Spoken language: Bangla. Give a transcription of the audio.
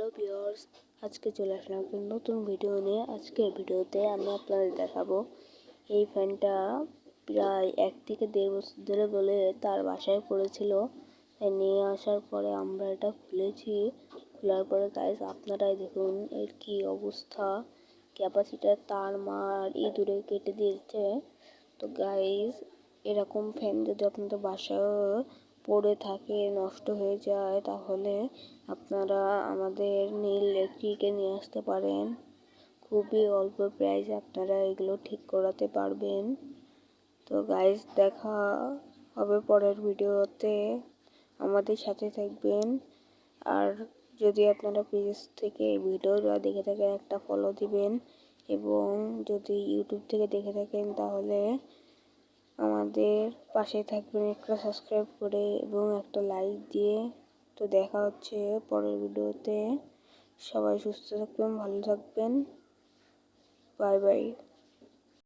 হ্যালো ভিউয়ার্স, আজকে চলে আসলাম একটা নতুন ভিডিও নিয়ে। আজকের ভিডিওতে আমি আপনাদের দেখাবো এই ফ্যানটা প্রায় এক থেকে দেড় বছর ধরে বলে তার বাসায় পড়েছিল। নিয়ে আসার পরে আমরা এটা খুলেছি। খোলার পরে গাইজ আপনারাই দেখুন এর কি অবস্থা ক্যাপাসিটার তার মার, ইঁদুরে কেটে দিয়েছে। তো গাইজ এরকম ফ্যান যদি আপনাদের বাসায় পড়ে থাকে, নষ্ট হয়ে যায়, তাহলে আপনারা আমাদের নীল ইলেকট্রিকে নিয়ে আসতে পারেন। খুবই অল্প প্রাইসে আপনারা এগুলো ঠিক করাতে পারবেন। তো গাইজ দেখা হবে পরের ভিডিওতে। আমাদের সাথে থাকবেন। আর যদি আপনারা পেজ থেকে ভিডিওটা দেখে থাকেন, একটা ফলো দিবেন। এবং যদি ইউটিউব থেকে দেখে থাকেন, তাহলে আমাদের পাশে থাকবেন, একটা সাবস্ক্রাইব করে এবং একটা লাইক দিয়ে। তো দেখা হচ্ছে পরের ভিডিওতে সবাই সুস্থ থাকবেন, ভালো থাকবেন। Bye bye